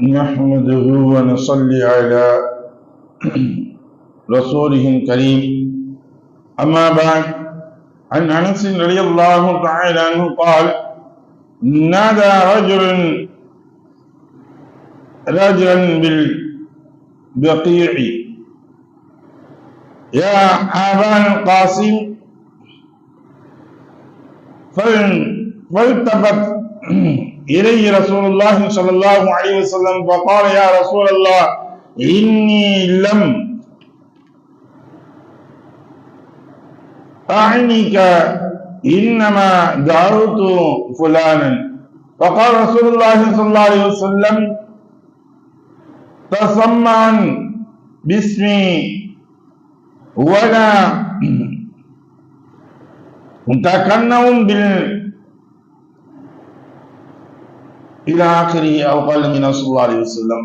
نحمده ونصلي على رسوله الكريم. أما بعد عن أنس رضي الله تعالى عنه قال نادى رجل رجلا بالبقيع. يا أبا القاسم فالتفت إلي رسول الله صلى الله عليه وسلم فقال يا رسول الله إني لم أعنيك إنما دعوت فلانا. فقال رسول الله صلى الله عليه وسلم تسمعا باسمي ولا تكنون بال இலா ஆக்கரி அவகால் நபினா சுல்லா அலி வசல்லம்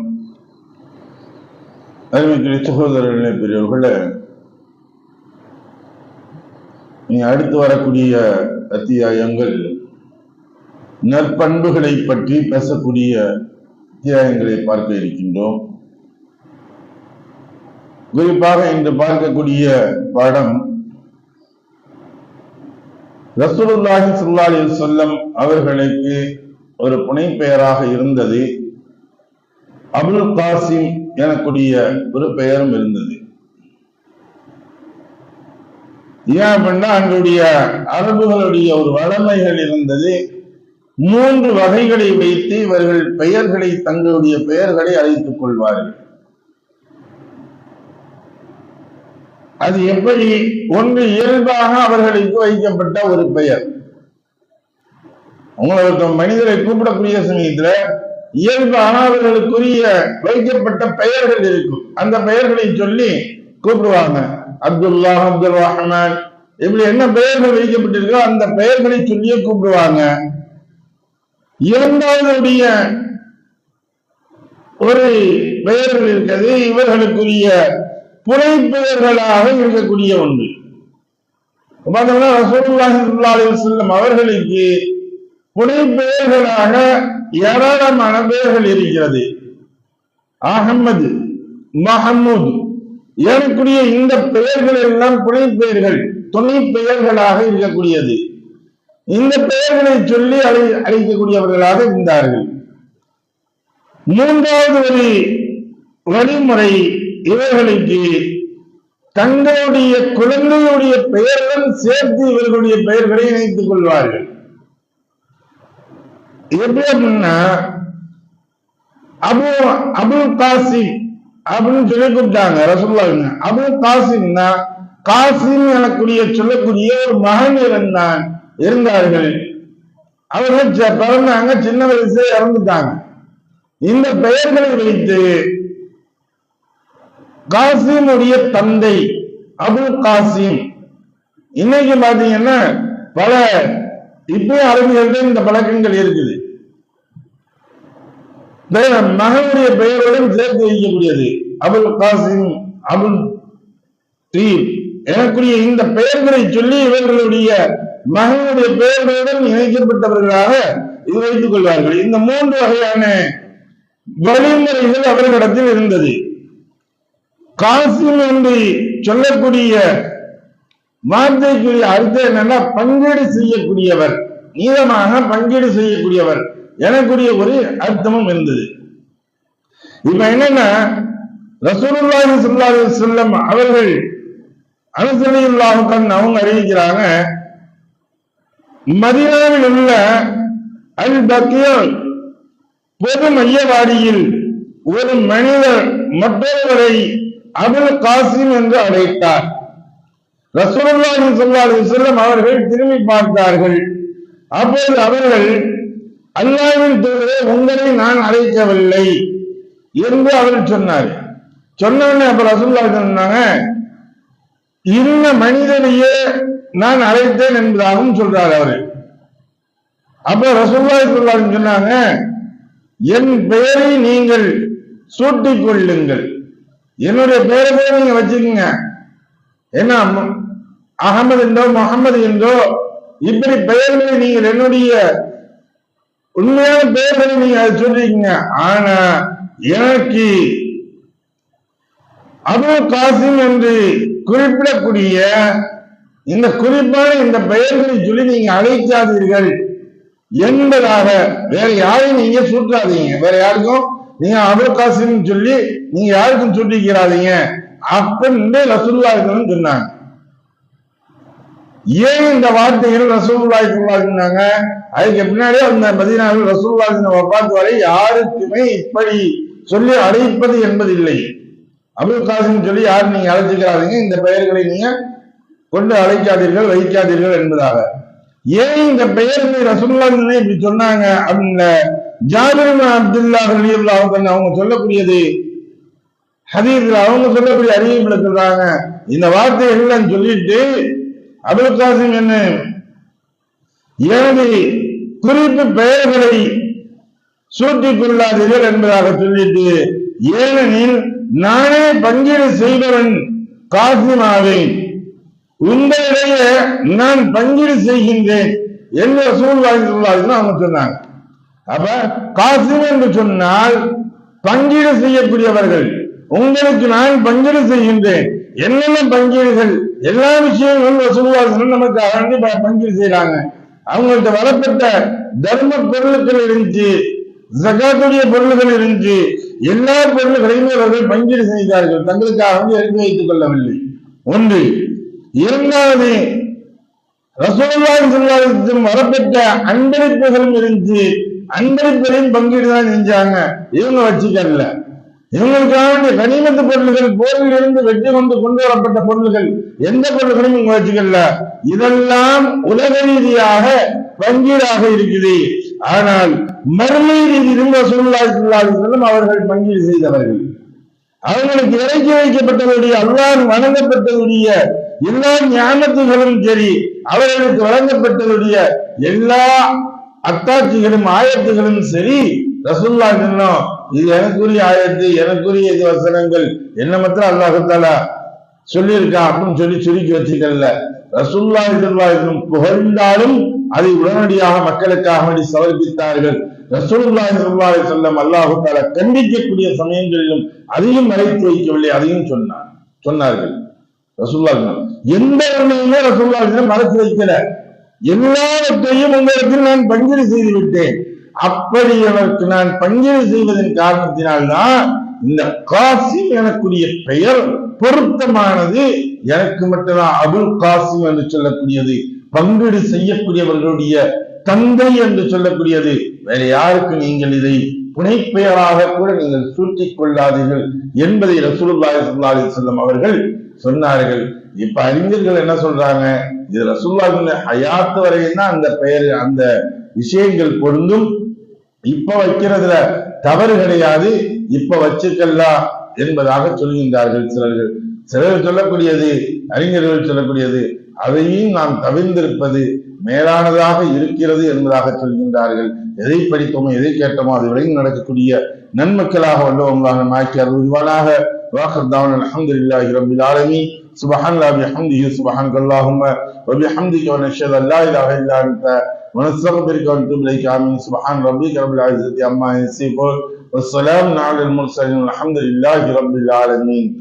அருமைக்குரிய சகோதரர்களே பெரியவர்களே நீ அடுத்து வரக்கூடிய அத்தியாயங்கள் நற்பண்புகளை பற்றி பேசக்கூடிய அத்தியாயங்களை பார்க்க இருக்கின்றோம் குறிப்பாக இன்று பார்க்கக்கூடிய பாடம் ரசூலுல்லாஹி சுல்லா அலி சொல்லம் அவர்களுக்கு ஒரு புனை பெயராக இருந்தது. அபுல் காசிம் எனக்கூடிய ஒரு பெயரும் இருந்தது. ஏன் அப்படின்னா அன்றைய அரபுகளுடைய ஒரு வளமைகள் இருந்தது. மூன்று வகைகளை வைத்து இவர்கள் பெயர்களை தங்களுடைய பெயர்களை அழைத்துக் கொள்வார்கள். அது எப்படி? ஒன்று இயல்பாக அவர்களுக்கு வைக்கப்பட்ட ஒரு பெயர். உங்களை மனிதரை கூப்பிடக்கூடிய சமயத்துல இயல்பு அனாதர்களுக்குரிய வைக்கப்பட்ட பெயர்கள் இருக்கும். அந்த பெயர்களை சொல்லி கூப்பிடுவாங்க. அப்துல்லா அப்துல் ரஹ்மான். இப்படி என்ன பெயர்கள் வைக்கப்பட்டிருக்கோ அந்த பெயர்களை சொல்லியே கூப்பிடுவாங்க. இரண்டாவதுடைய ஒரு பெயர்கள் இருக்கிறது இவர்களுக்குரிய புனைப்பெயர்களாக இருக்கக்கூடிய ஒன்று. பார்த்தோம்னா ரசூலுல்லாஹி செல்லும் அவர்களுக்கு புனைப்பெயர்களாக ஏராளமான பெயர்கள் இருக்கிறது. அகமது மஹமூத் ஏறக்கூடிய இந்த பெயர்கள் எல்லாம் புனைப்பெயர்கள் துணை பெயர்களாக இருக்கக்கூடியது. இந்த பெயர்களை சொல்லி அழை அழைக்கக்கூடியவர்களாக இருந்தார்கள். மூன்றாவது ஒரு வழிமுறை இவர்களுக்கு தங்களுடைய குழந்தையுடைய பெயருடன் சேர்த்து இவர்களுடைய பெயர்களை இணைத்துக் கொள்வார்கள். எப்படி அப்படின்னா அபு அபுல் காசி அப்படின்னு சொல்லி கூப்பிட்டாங்க ரசூல்லாங்க அபுல் காசின்னா காசிம் எனக்கூடிய சொல்லக்கூடிய ஒரு மகன் இருந்தான் இருந்தார்கள். அவர்கள் பிறந்தாங்க சின்ன வயசுல இறந்துட்டாங்க. இந்த பெயர்களை வைத்து காசினுடைய தந்தை அபுல் காசிம். இன்னைக்கு பாத்தீங்கன்னா பல இப்பயும் அறிஞர்கள் இந்த பழக்கங்கள் இருக்குது. மகனுடைய பெயருடன் சேர்த்து வைக்கக்கூடியது. அபுல் காசிம் அபுல் தீப் எனக்குரிய இந்த பெயர்களை சொல்லி இவர்களுடைய மகனுடைய பெயர்களுடன் இணைக்கப்பட்டவர்களாக இது வைத்துக் கொள்வார்கள். இந்த மூன்று வகையான வழிமுறைகள் அவர்களிடத்தில் இருந்தது. காசிம் என்று சொல்லக்கூடிய வார்த்தைக்குரிய அர்த்தம் என்னன்னா பங்கீடு செய்யக்கூடியவர். நீளமாக பங்கீடு செய்யக்கூடியவர். எனக்குரிய ஒரு அர்த்தமும் இருந்தது. இப்ப என்னன்னா ரசூலுல்லாஹி ஸல்லல்லாஹு அலைஹி அவர்கள் அனுசரில்லாஹுக்கன் அவங்க அறிவிக்கிறாங்க மதினாவில் உள்ள அல் பக்கியல் பொது மையவாடியில் ஒரு மனிதர் மற்றொருவரை அபுல் காசிம் என்று அழைத்தார். ரசூலுல்லாஹி ஸல்லல்லாஹு அலைஹி அவர்கள் திரும்பி பார்த்தார்கள். அப்போது அவர்கள் அல்லாவின் தூதரே உங்களை நான் அழைக்கவில்லை என்று அவர் சொன்னார். சொன்ன அப்ப ரசூல்லா சொன்னாங்க இந்த மனிதனையே நான் அழைத்தேன் என்பதாகவும் சொல்றார் அவரு. அப்ப ரசூல்லா சொன்னாங்க என் பெயரை நீங்கள் சூட்டிக் கொள்ளுங்கள் என்னுடைய பெயரை கூட நீங்க வச்சுக்கோங்க. ஏன்னா அகமது என்றோ முகமது என்றோ இப்படி பெயர்களை நீங்கள் என்னுடைய உண்மையான பெயர்களை நீங்க அதை சொல்றீங்க. ஆனா எனக்கு அபுல் காசிம் என்று குறிப்பிடக்கூடிய இந்த குறிப்பான இந்த பெயர்களை சொல்லி நீங்க அழைக்காதீர்கள் என்பதாக வேற யாரையும் நீங்க சுற்றாதீங்க வேற யாருக்கும் நீங்க அபுல் காசிம் சொல்லி நீங்க யாருக்கும் சூட்டிக்கிறாதீங்க அப்படின்னு இருக்கணும்னு சொன்னாங்க. ஏன் இந்த வார்த்தைகள் ரசூல்லாய் சொல்லாங்க அதுக்கு பின்னாடியே அந்த மதினாவில் ரசூல்லாய் வப்பாத்து வரை யாருக்குமே இப்படி சொல்லி அழைப்பது என்பது இல்லை. அபுல் காசிம் சொல்லி யாரும் நீங்க அழைச்சிக்கிறாதீங்க இந்த பெயர்களை நீங்க கொண்டு அழைக்காதீர்கள் வைக்காதீர்கள் என்பதாக. ஏன் இந்த பெயர்களை ரசூல்லா இப்படி சொன்னாங்க அப்படின்னு ஜாபிரின் அப்துல்லா ரலியுல்லா அவங்க சொல்லக்கூடியது. ஹதீஸ்ல அவங்க சொல்லக்கூடிய அறிவிப்புல சொல்றாங்க. இந்த வார்த்தை எல்லாம் சொல்லிட்டு அபுல் காசிம் என்ன? எனது குறிப்பு பெயர்களை சூட்டிக் கொள்ளாதீர்கள் என்பதாக சொல்லிட்டு ஏனெனில் நானே பங்கீடு செய்பவன் காசிமாவேன் உங்களிடையே நான் பங்கீடு செய்கின்றேன் என்ற சூழ்வாய் சொல்லாதுன்னு அவங்க சொன்னாங்க. அப்ப காசிம் என்று சொன்னால் பங்கீடு செய்யக்கூடியவர்கள் உங்களுக்கு நான் பங்கீடு செய்கின்றேன். என்னென்ன பங்கீடுகள் எல்லா விஷயங்களும் ரசூலுல்லாஹி நமக்கு அகண்டி பங்கீடு செய்யறாங்க அவங்கள்ட்ட வரப்பட்ட தர்ம பொருட்கள் இருந்துச்சு ஜகாத்துடைய பொருள்கள் இருந்துச்சு எல்லா பொருள்களையும் அவர்கள் பங்கீடு செய்தார்கள். தங்களுக்காக வந்து எடுத்து வைத்துக் கொள்ளவில்லை. ஒன்று இரண்டாவது ரசூலுல்லாஹி ஸல்லல்லாஹு வரப்பட்ட அன்பளிப்புகளும் இருந்துச்சு அன்பளிப்புகளையும் பங்கீடு தான் செஞ்சாங்க. இவங்க வச்சுக்கல இவங்களுக்காக கனிமத்து பொருள்கள் போரில் இருந்து வெற்றி கொண்டு கொண்டு வரப்பட்ட பொருள்கள் எந்த பொருள்களும் இவங்க வச்சுக்கல. இதெல்லாம் உலக ரீதியாக பங்கீடாக இருக்குது. ஆனால் மறுமை ரீதியிலும் ரசூலுல்லாஹி அவர்கள் பங்கீடு செய்தவர்கள். அவங்களுக்கு இறக்கி வைக்கப்பட்டதுடைய அல்லாஹ் வழங்கப்பட்டதுடைய எல்லா ஞானத்துகளும் சரி அவர்களுக்கு வழங்கப்பட்டதுடைய எல்லா அத்தாட்சிகளும் ஆயத்துகளும் சரி ரசூல்லா சொன்னோம் இது எனக்குரிய ஆயத்து எனக்குரிய இது வசனங்கள். என்ன மாத்திரம் அல்லாஹத்தால சொல்லியிருக்கா அப்படின்னு சொல்லி சுருக்கி வச்சுக்கல ரசூல்லா இதுவாயும் புகழ்ந்தாலும் அதை உடனடியாக மக்களுக்காக வேண்டி சமர்ப்பித்தார்கள். ரசூல்லா இதுவாய் செல்லம் அல்லாஹு கண்டிக்கக்கூடிய சமயங்களிலும் அதையும் மறைத்து வைக்கவில்லை அதையும் சொன்னார். சொன்னார்கள். ரசூல்லா எந்த உண்மையுமே ரசூல்லா மறைத்து வைக்கல. எல்லாவற்றையும் உங்களுக்கு நான் பங்கிடு செய்து விட்டேன். அப்படி எனக்கு நான் பங்கீடு செய்வதன் காரணத்தினால்தான் இந்த காசிம் எனக்குரிய பெயர் பொருத்தமானது. எனக்கு மட்டும்தான் அபுல் காசிம் என்று சொல்லக்கூடியது. பங்கீடு செய்யக்கூடியவர்களுடைய தந்தை என்று சொல்லக்கூடியது. வேற யாருக்கு நீங்கள் இதை புனைப்பெயராக கூட நீங்கள் சூட்டிக் கொள்ளாதீர்கள் என்பதை ரசூலுல்லாஹி ஸல்லல்லாஹு செல்லம் அவர்கள் சொன்னார்கள். இப்ப அறிஞர்கள் என்ன சொல்றாங்க? இது ரசூலுல்லாஹி ஹயாத்து வரையும் தான் அந்த பெயர் அந்த விஷயங்கள் பொருந்தும். இப்ப வைக்கிறதுல தவறு கிடையாது. இப்ப வச்சுக்கலாம் என்பதாக சொல்கின்றார்கள் சிலர்கள். சிலர் சொல்லக்கூடியது அறிஞர்கள் சொல்லக்கூடியது. அதையும் நாம் தவிர்ந்திருப்பது மேலானதாக இருக்கிறது என்பதாக சொல்கின்றார்கள். எதை படித்தோமோ எதை கேட்டோமோ அது விலகி நடக்கக்கூடிய நன்மக்களாக வல்லவங்களாக நாய்க்கு அருள்வானாக. வாக்கர்தாவன் அஹமது இல்லாஹி ரபில் ஆலமி சுபஹான் லாபி அஹமதி சுபஹான் கல்லாஹும் ரபி அஹமதிக்கு நஷத் அல்லா இல்லாஹ் இல்லா ونستغفرك ونتوب إليك. آمين. سبحان ربك رب العزة عما يصفون والسلام على المرسلين والحمد لله رب العالمين.